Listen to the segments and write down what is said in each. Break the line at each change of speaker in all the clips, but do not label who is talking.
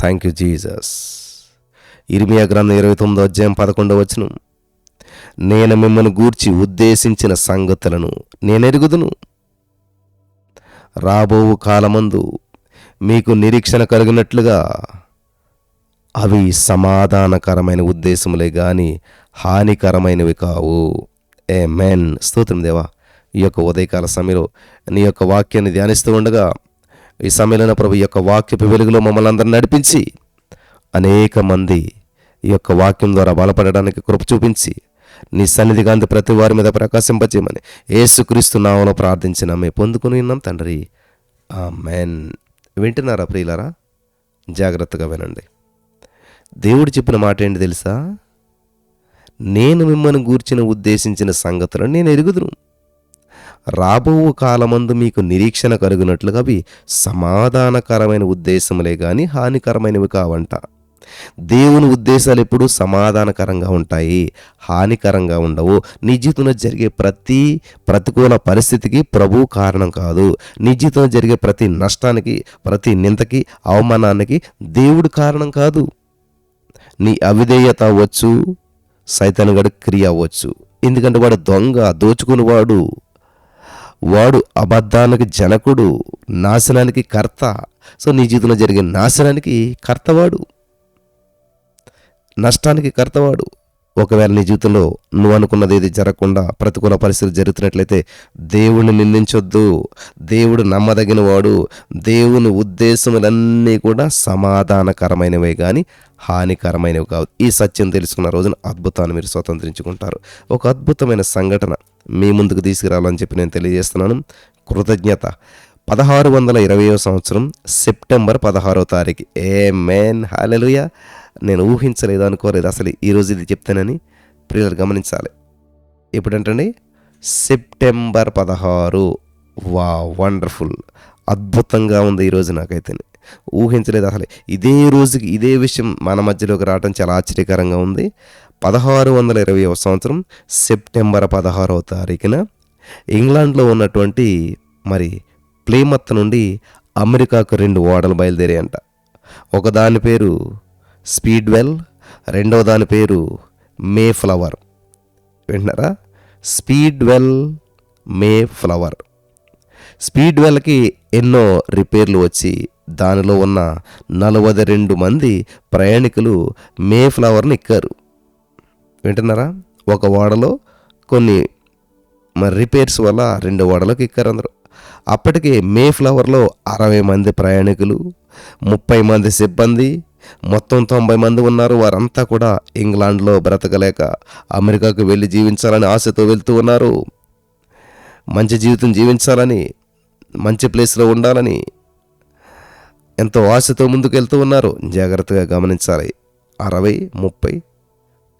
Thank you Jesus ఇరిమియా గ్రంథం ఇరవై తొమ్మిదో అధ్యాయం పదకొండవ వచనం. నేను మిమ్మల్ని గూర్చి ఉద్దేశించిన సంగతులను నేనెరుగుదును రాబోవు కాలమందు మీకు నిరీక్షణ కలిగినట్లుగా అవి సమాధానకరమైన ఉద్దేశములే గాని హానికరమైనవి కావు. ఏ మెన్ స్తోత్రం దేవా. ఈ యొక్క ఉదయకాల సమయంలో నీ యొక్క వాక్యాన్ని ధ్యానిస్తూ ఉండగా ఈ సమయంలో ప్రభు ఈ యొక్క వాక్యపు వెలుగులో మమ్మల్ని అందరిని నడిపించి అనేక మంది ఈ యొక్క వాక్యం ద్వారా బలపడడానికి కృప చూపించి నీ సన్నిధి కాంతి ప్రతి వారి మీద ప్రకాశింపచేయమని ఏసుక్రీస్తు నామలో ప్రార్థించిన మేము పొందుకుని ఉన్నాం తండ్రి. ఆ మెన్ వింటున్నారా ప్రియులరా? జాగ్రత్తగా వినండి. దేవుడు చెప్పిన మాట ఏంటి తెలుసా? నేను మిమ్మల్ని గూర్చిన ఉద్దేశించిన సంగతులను నేను ఎరుగుదును. రాబో కాలమందు మీకు నిరీక్షణ కలుగునట్లుగా అవి సమాధానకరమైన ఉద్దేశములే గాని హానికరమైనవి కావంట. దేవుని ఉద్దేశాలు ఎప్పుడూ సమాధానకరంగా ఉంటాయి హానికరంగా ఉండవు. నీ జీవితంలో జరిగే ప్రతి ప్రతికూల పరిస్థితికి ప్రభు కారణం కాదు. నీ జీవితంలో జరిగే ప్రతి నష్టానికి ప్రతి నిందకి అవమానానికి దేవుడు కారణం కాదు. నీ అవిధేయత అవ్వచ్చు సైతానుగడు క్రియ అవ్వచ్చు. ఎందుకంటే వాడు దొంగ దోచుకునేవాడు వాడు అబద్ధానికి జనకుడు నాశనానికి కర్త. సో నీ జీవితంలో జరిగే నాశనానికి కర్తవాడు. నష్టానికి కర్తవాడు. ఒకవేళ నీ జీవితంలో నువ్వు అనుకున్నది ఏది జరగకుండా ప్రతికూల పరిస్థితులు జరుగుతున్నట్లయితే దేవుణ్ణి నిందించొద్దు. దేవుడు నమ్మదగిన వాడు. దేవుని ఉద్దేశములన్నీ కూడా సమాధానకరమైనవే కానీ హానికరమైనవి కావు. ఈ సత్యం తెలుసుకున్న రోజున అద్భుతాన్ని మీరు స్వతంత్రించుకుంటారు. ఒక అద్భుతమైన సంఘటన. మీ ముందుకు తీసుకురావాలని చెప్పి నేను తెలియజేస్తున్నాను. కృతజ్ఞత. పదహారు వందల ఇరవయో సంవత్సరం సెప్టెంబర్ పదహారో తారీఖు. ఏ మేన్ హాలెలుయ నేను ఊహించలేదు అనుకోలేదు. అసలు ఈరోజు ఇది చెప్తానని ప్రియులు గమనించాలి. ఎప్పుడంటండి? సెప్టెంబర్ పదహారు. వా వండర్ఫుల్. అద్భుతంగా ఉంది ఈరోజు నాకైతే. ఊహించలేదు అసలు. ఇదే రోజుకి ఇదే విషయం మన మధ్యలోకి రావడం చాలా ఆశ్చర్యకరంగా ఉంది. పదహారు వందల ఇరవై సంవత్సరం సెప్టెంబర్ పదహారవ తారీఖున ఇంగ్లాండ్లో ఉన్నటువంటి మరి ప్లేమత్ నుండి అమెరికాకు రెండు ఓడలు బయలుదేరాయంట. ఒకదాని పేరు స్పీడ్వెల్ రెండవ దాని పేరు మే ఫ్లవర్ వింటున్నారా? స్పీడ్వెల్ మే ఫ్లవర్ స్పీడ్వెల్కి ఎన్నో రిపేర్లు వచ్చి దానిలో ఉన్న నలభై రెండు మంది ప్రయాణికులు మే ఫ్లవర్ని ఎక్కారు. వింటున్నారా? ఒక ఓడలో కొన్ని మరి రిపేర్స్ వల్ల రెండు ఓడలకు ఎక్కారు అందరూ అప్పటికే మే ఫ్లవర్లో అరవై మంది ప్రయాణికులు ముప్పై మంది సిబ్బంది మొత్తం తొంభై మంది ఉన్నారు. వారంతా కూడా ఇంగ్లాండ్లో బ్రతకలేక అమెరికాకు వెళ్ళి జీవించాలని ఆశతో వెళ్తూ ఉన్నారు. మంచి జీవితం జీవించాలని మంచి ప్లేస్లో ఉండాలని ఎంతో ఆశతో ముందుకు వెళ్తూ ఉన్నారు. జాగ్రత్తగా గమనించాలి. అరవై ముప్పై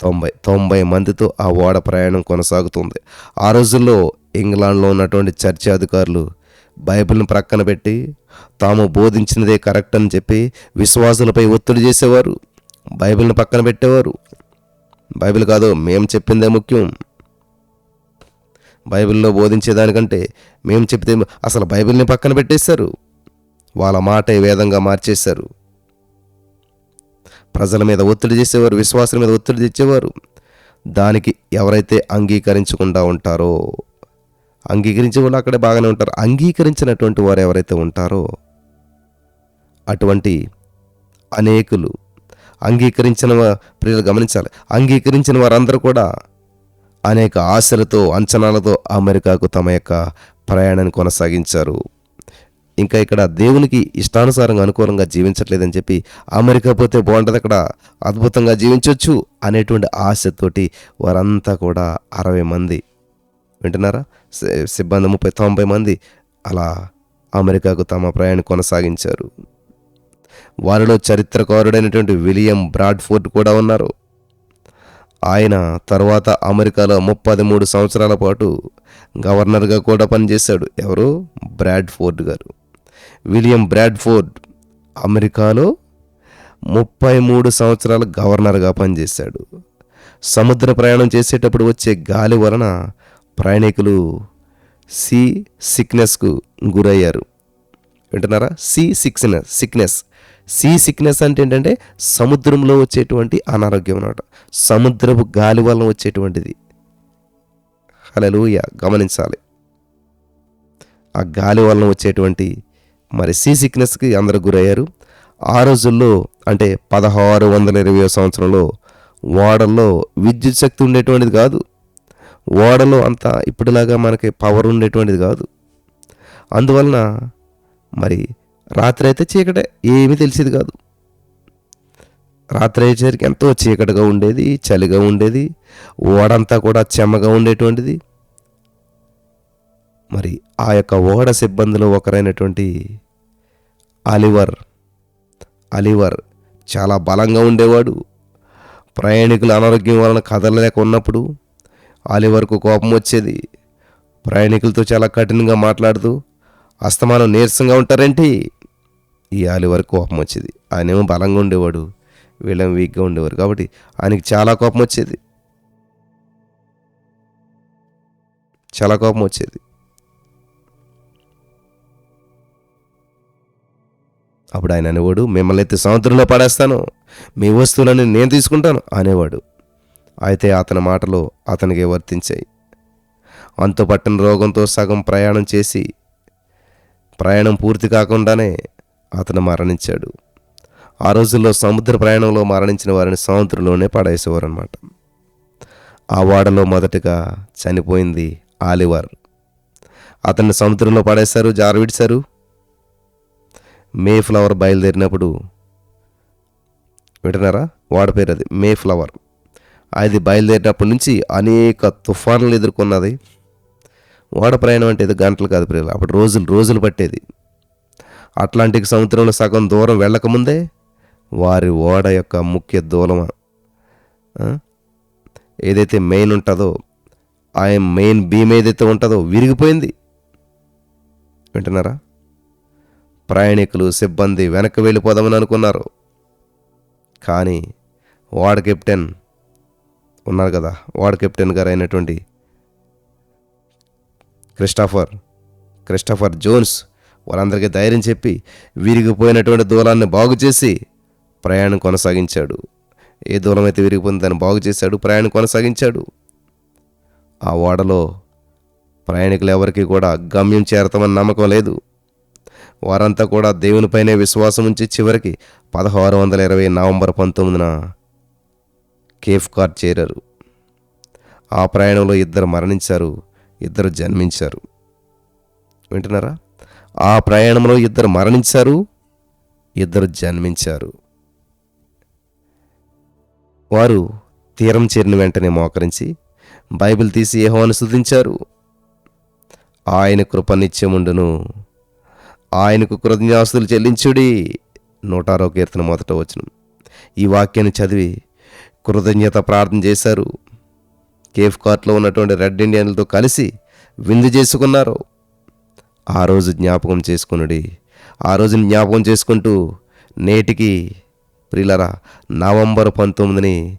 తొంభై తొంభై మందితో ఆ ఓడ ప్రయాణం కొనసాగుతుంది. ఆ రోజుల్లో ఇంగ్లాండ్లో ఉన్నటువంటి చర్చి అధికారులు బైబిల్ని ప్రక్కన పెట్టి తాము బోధించినదే కరెక్ట్ అని చెప్పి విశ్వాసులపై ఒత్తిడి చేసేవారు. బైబిల్ని పక్కన పెట్టేవారు. బైబిల్ కాదు మేము చెప్పిందే ముఖ్యం. బైబిల్లో బోధించేదానికంటే మేము చెప్తే అసలు బైబిల్ని పక్కన పెట్టేశారు. వాళ్ళ మాట వేదంగా మార్చేశారు. ప్రజల మీద ఒత్తిడి చేసేవారు విశ్వాసుల మీద ఒత్తిడి తెచ్చేవారు. దానికి ఎవరైతే అంగీకరించకుండా ఉంటారో అంగీకరించే వాళ్ళు అక్కడే బాగానే ఉంటారు. అంగీకరించినటువంటి వారు ఎవరైతే ఉంటారో అటువంటి అనేకులు అంగీకరించిన వా- ప్రియులు గమనించాలి. అంగీకరించిన వారందరూ కూడా అనేక ఆశలతో అంచనాలతో అమెరికాకు తమ యొక్క ప్రయాణాన్ని కొనసాగించారు. ఇంకా ఇక్కడ దేవునికి ఇష్టానుసారంగా అనుకూలంగా జీవించట్లేదని చెప్పి అమెరికా పోతే బాగుంటుంది అక్కడ. అద్భుతంగా జీవించవచ్చు అనేటువంటి ఆశతోటి వారంతా కూడా అరవై మంది వింటున్నారా? సిబ్బంది ముప్పై తొంభై మంది అలా అమెరికాకు తమ ప్రయాణం కొనసాగించారు. వారిలో చరిత్రకారుడైనటువంటి విలియం బ్రాడ్ఫోర్డ్ కూడా ఉన్నారు. ఆయన తర్వాత అమెరికాలో ముప్పది మూడు సంవత్సరాల పాటు గవర్నర్గా కూడా పనిచేశాడు. ఎవరు? బ్రాడ్ఫోర్డ్ గారు. విలియం బ్రాడ్ఫోర్డ్ అమెరికాలో ముప్పై మూడు సంవత్సరాలు గవర్నర్గా పనిచేశాడు. సముద్ర ప్రయాణం చేసేటప్పుడు వచ్చే గాలి వలన ప్రయాణికులు సీ సిక్నెస్కు గురయ్యారు. వింటున్నారా? Sea sickness sickness. Sea sickness అంటే ఏంటంటే సముద్రంలో వచ్చేటువంటి అనారోగ్యం అనమాట సముద్రపు గాలి వలన వచ్చేటువంటిది. హలలుయ గమనించాలి. ఆ గాలి వలన వచ్చేటువంటి మరి సీ సిక్నెస్కి అందరూ గురయ్యారు. ఆ రోజుల్లో అంటే పదహారు వందల ఇరవై సంవత్సరంలో ఓడల్లో విద్యుత్ శక్తి ఉండేటువంటిది కాదు. ఓడలో అంత ఇప్పుడులాగా మనకి పవర్ ఉండేటువంటిది కాదు. అందువలన మరి రాత్రి అయితే చీకటే ఏమీ తెలిసేది కాదు. రాత్రి అయ్యేసరికి ఎంతో చీకటిగా ఉండేది చలిగా ఉండేది ఓడంతా కూడా చెమ్మగా ఉండేటువంటిది. మరి ఆ యొక్క ఓడ సిబ్బందిలో ఒకరైనటువంటి అలివర్ అలివర్ చాలా బలంగా ఉండేవాడు. ప్రయాణికుల అనారోగ్యం వలన కదలలేక ఉన్నప్పుడు ఆలివర్కు కోపం వచ్చేది. ప్రయాణికులతో చాలా కఠినంగా మాట్లాడుతూ అస్తమానం నీరసంగా ఉంటారేంటి? ఈ ఆలివర్ కోపం వచ్చేది. ఆయనేమో బలంగా ఉండేవాడు వీళ్ళేమో వీక్గా ఉండేవారు కాబట్టి ఆయనకి చాలా కోపం వచ్చేది. చాలా కోపం వచ్చేది. అప్పుడు ఆయన అనేవాడు మిమ్మల్ని ఎత్తి సముద్రంలో పడేస్తాను. మీ వస్తువులని నేను తీసుకుంటాను అనేవాడు. అయితే అతని మాటలు అతనికి వర్తించాయి. అంతుపట్టిన రోగంతో సగం ప్రయాణం చేసి ప్రయాణం పూర్తి కాకుండానే అతను మరణించాడు. ఆ రోజుల్లో సముద్ర ప్రయాణంలో మరణించిన వారిని సముద్రంలోనే పడేసేవారు అనమాట ఆ వాడలో మొదటగా చనిపోయింది ఆలివర్. అతన్ని సముద్రంలో పడేశారు జారవిడిశారు. మే ఫ్లవర్ బయలుదేరినప్పుడు వింటున్నారా? వాడి పేరు అది మే ఫ్లవర్. అది బయలుదేరినప్పటి నుంచి అనేక తుఫాన్లు ఎదుర్కొన్నది. ఓడ ప్రయాణం అంటే ఇది గంటలు కాదు ప్రియులు అప్పుడు రోజులు రోజులు పట్టేది. అట్లాంటిక్ సముద్రంలో సగం దూరం వెళ్ళకముందే వారి ఓడ యొక్క ముఖ్య దూలమ? ఏదైతే మెయిన్ ఉంటుందో ఆ మెయిన్ బీమ్ ఏదైతే ఉంటుందో విరిగిపోయింది. వింటున్నారా? ప్రయాణికులు సిబ్బంది వెనక్కి వెళ్ళిపోదామని అనుకున్నారు. కానీ వార్డ్ కెప్టెన్ ఉన్నారు కదా వార్డ్ కెప్టెన్ గారు అయినటువంటి క్రిస్టాఫర్ క్రిస్టఫర్ జోన్స్ వాళ్ళందరికీ ధైర్యం చెప్పి విరిగిపోయినటువంటి దూలాన్ని బాగు చేసి ప్రయాణం కొనసాగించాడు. ఏ దూలం అయితే విరిగిపోయింది దాన్ని బాగు చేశాడు ప్రయాణం కొనసాగించాడు. ఆ ఓడలో ప్రయాణికులు ఎవరికి కూడా గమ్యం చేరతామని నమ్మకం లేదు. వారంతా కూడా దేవునిపైనే విశ్వాసం ఉంచి చివరికి పదహారు వందల ఇరవై నవంబర్ పంతొమ్మిదిన కేఫ్ కార్ చేరారు. ఆ ప్రయాణంలో ఇద్దరు మరణించారు ఇద్దరు జన్మించారు. వింటున్నారా? ఆ ప్రయాణంలో ఇద్దరు మరణించారు ఇద్దరు జన్మించారు. వారు తీరం చేరిన వెంటనే మోకరించి బైబిల్ తీసి యెహోవాను స్తుతించారు. ఆయన కృప నిత్యముండును ఆయనకు కృతజ్ఞాస్తులు చెల్లించుడి. నూట ఆరో కీర్తన మొదట వచ్చిన ఈ వాక్యాన్ని చదివి కృతజ్ఞత ప్రార్థన చేశారు. కేఫ్ కార్ట్లో ఉన్నటువంటి రెడ్ ఇండియన్లతో కలిసి విందు చేసుకున్నారు. ఆ రోజు జ్ఞాపకం చేసుకునుడి. ఆ రోజుని జ్ఞాపకం చేసుకుంటూ నేటికి ప్రిలరా నవంబర్ పంతొమ్మిదిని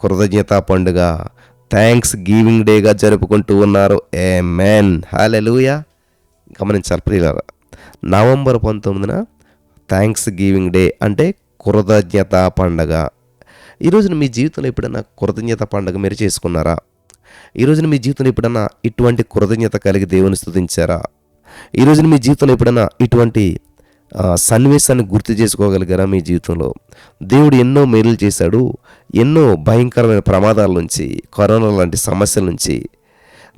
కృతజ్ఞతా పండుగ థ్యాంక్స్ గివింగ్ డేగా జరుపుకుంటూ ఉన్నారు. ఏ మ్యాన్ హాలెలుయా గమనించాలి ప్రియులరా నవంబర్ పంతొమ్మిదిన థ్యాంక్స్ గివింగ్ డే అంటే కృతజ్ఞత పండగ. ఈ రోజున మీ జీవితంలో ఎప్పుడైనా కృతజ్ఞత పండగ మీరు చేసుకున్నారా? ఈ రోజున మీ జీవితంలో ఎప్పుడైనా ఇటువంటి కృతజ్ఞత కలిగి దేవుని స్థుతించారా? ఈ రోజున మీ జీవితంలో ఎప్పుడైనా ఇటువంటి సన్నివేశాన్ని గుర్తు చేసుకోగలిగారా మీ జీవితంలో? దేవుడు ఎన్నో మేలులు చేశాడు ఎన్నో భయంకరమైన ప్రమాదాల నుంచి కరోనా లాంటి సమస్యల నుంచి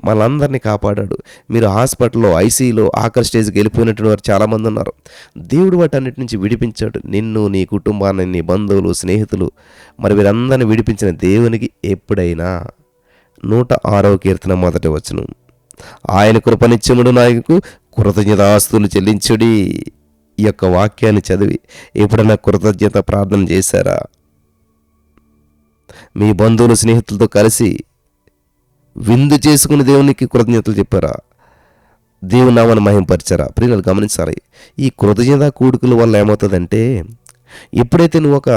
మనందరినీ కాపాడాడు. మీరు హాస్పిటల్లో ఐసీలో ఆఖరి స్టేజ్కి వెళ్ళిపోయినటువంటి వారు చాలామంది ఉన్నారు. దేవుడు వాటన్నిటి నుంచి విడిపించాడు. నిన్ను నీ కుటుంబాన్ని నీ బంధువులు స్నేహితులు మరి వీరందరిని విడిపించిన దేవునికి ఎప్పుడైనా నూట ఆరవ కీర్తన మొదటి వచ్చును ఆయన కృపనిత్యముడు నాయకు కృతజ్ఞతాస్తులు చెల్లించుడి ఈ యొక్క వాక్యాన్ని చదివి ఎప్పుడైనా కృతజ్ఞత ప్రార్థన చేశారా? మీ బంధువులు స్నేహితులతో కలిసి విందు చేసుకుని దేవునికి కృతజ్ఞతలు చెప్పారా? దేవుని నామని మహింపరిచారా? ప్రియులు గమనించాలి. ఈ కృతజ్ఞత కూడుకుల వల్ల ఏమవుతుందంటే ఎప్పుడైతే నువ్వు ఒక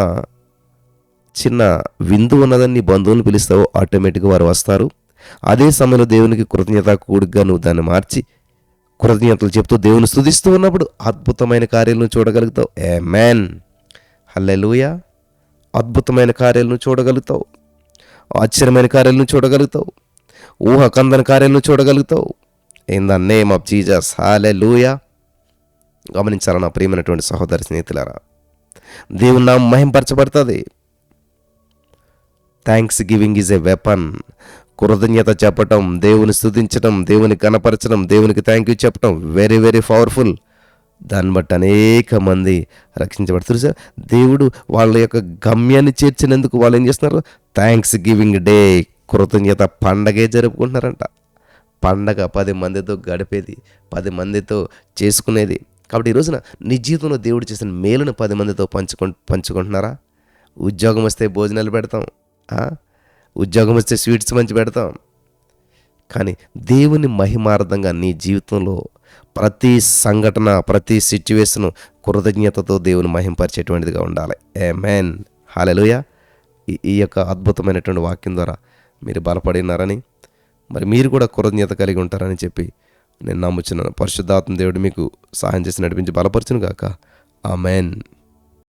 చిన్న విందు ఉన్నదని నీ బంధువులను పిలుస్తావో ఆటోమేటిక్గా వారు వస్తారు. అదే సమయంలో దేవునికి కృతజ్ఞత కూడుగా నువ్వు దాన్ని మార్చి కృతజ్ఞతలు చెప్తూ దేవుని స్థుతిస్తూ ఉన్నప్పుడు అద్భుతమైన కార్యాలను చూడగలుగుతావు. ఏ మ్యాన్ హల్లెలూయ అద్భుతమైన కార్యాలను చూడగలుగుతావు. ఆశ్చర్యమైన కార్యాలను చూడగలుగుతావు. ఊహ కందని కార్యాలను చూడగలుగుతావు. In the name of Jesus లూయా గమనించాలా నా ప్రియమైనటువంటి సహోదరి స్నేహితులారా? దేవుని నామం మహింపరచబడుతుంది. Thanksgiving is a weapon కృతజ్ఞత చెప్పటం దేవుని స్థుతించడం దేవుని కనపరచడం దేవునికి థ్యాంక్ యూ చెప్పటం వెరీ వెరీ పవర్ఫుల్ దాన్ని బట్టి అనేక మంది రక్షించబడుతున్నారు సార్ దేవుడు వాళ్ళ యొక్క గమ్యాన్ని చేర్చినందుకు వాళ్ళు ఏం చేస్తున్నారు? థ్యాంక్స్ గివింగ్ డే కృతజ్ఞత పండగే జరుపుకుంటున్నారంట. పండగ పది మందితో గడిపేది పది మందితో చేసుకునేది. కాబట్టి ఈ రోజున నీ జీవితంలో దేవుడు చేసిన మేలును పది మందితో పంచుకు పంచుకుంటున్నారా? ఉద్యోగం వస్తే భోజనాలు పెడతాం ఉద్యోగం వస్తే స్వీట్స్ మంచి పెడతాం. కానీ దేవుని మహిమార్థంగా నీ జీవితంలో ప్రతి సంఘటన ప్రతి సిచ్యువేషన్ కృతజ్ఞతతో దేవుని మహింపరిచేటువంటిదిగా ఉండాలి. ఏ మేన్ హాలెలుయ ఈ యొక్క అద్భుతమైనటువంటి వాక్యం ద్వారా మీరు బలపడినారని మరి మీరు కూడా కృతజ్ఞత కలిగి ఉంటారని చెప్పి నేను నమ్ముచున్నాను. పరిశుద్ధాత్మ దేవుడు మీకు సహాయం చేసి నడిపించి బలపరచును గాక ఆ మెయిన్